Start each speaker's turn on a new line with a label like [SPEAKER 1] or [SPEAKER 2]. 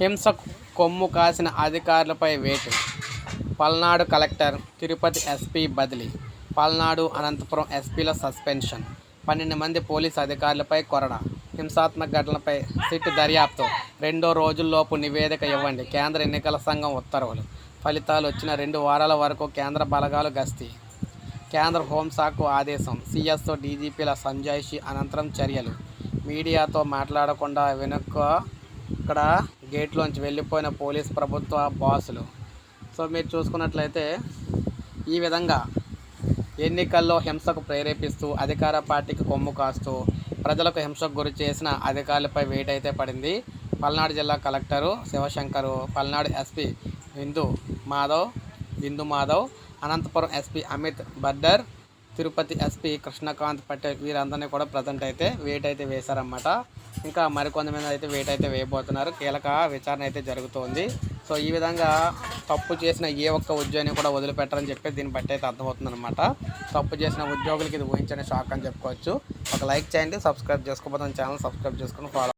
[SPEAKER 1] హింసకు కొమ్ము కాసిన అధికారులపై వేటు. పల్నాడు కలెక్టర్ తిరుపతి ఎస్పీ బదిలీ. పల్నాడు అనంతపురం ఎస్పీల సస్పెన్షన్. పన్నెండు మంది పోలీసు అధికారులపై కొరడ. హింసాత్మక ఘటనలపై సిట్ దర్యాప్తు. రెండో రోజుల్లోపు నివేదిక ఇవ్వండి. కేంద్ర ఎన్నికల సంఘం ఉత్తర్వులు. ఫలితాలు వచ్చిన రెండు వారాల వరకు కేంద్ర బలగాలు గస్తీ. కేంద్ర హోంశాఖకు ఆదేశం. సీఎస్ఓ డీజీపీల సంజాయిషి అనంతరం చర్యలు. మీడియాతో మాట్లాడకుండా వెనుక ఇక్కడ గేట్లోంచి వెళ్ళిపోయిన పోలీస్ ప్రభుత్వ బాసులు. సో మీరు చూసుకున్నట్లయితే ఈ విధంగా ఎన్నికల్లో హింసకు ప్రేరేపిస్తూ అధికార పార్టీకి కొమ్ము కాస్తూ ప్రజలకు హింసకు గురి చేసిన అధికారులపై వేటైతే పడింది పల్నాడు జిల్లా collector Shivashankar Palnadu SP Vindu Madhav Bindu Madhav Anantapuram SP Amit Bardar Tirupati SP Krishnakanth Patel వీరందరినీ కూడా ప్రజెంట్ అయితే వెయిట్ అయితే వేశారన్నమాట. ఇంకా మరికొంతమంది అయితే వెయిట్ అయితే వేయబోతున్నారు. కీలక విచారణ అయితే జరుగుతోంది. సో ఈ విధంగా తప్పు చేసిన ఏ ఒక్క ఉద్యోగిని కూడా వదిలిపెట్టరని చెప్పి దీన్ని బట్టి అయితే అర్థమవుతుంది అనమాట తప్పు చేసిన ఉద్యోగులకి ఇది ఊహించని షాక్ అని చెప్పుకోవచ్చు. ఒక లైక్ చేయండి సబ్స్క్రైబ్ చేసుకోబోతున్న ఛానల్ సబ్స్క్రైబ్ చేసుకుని ఫాలో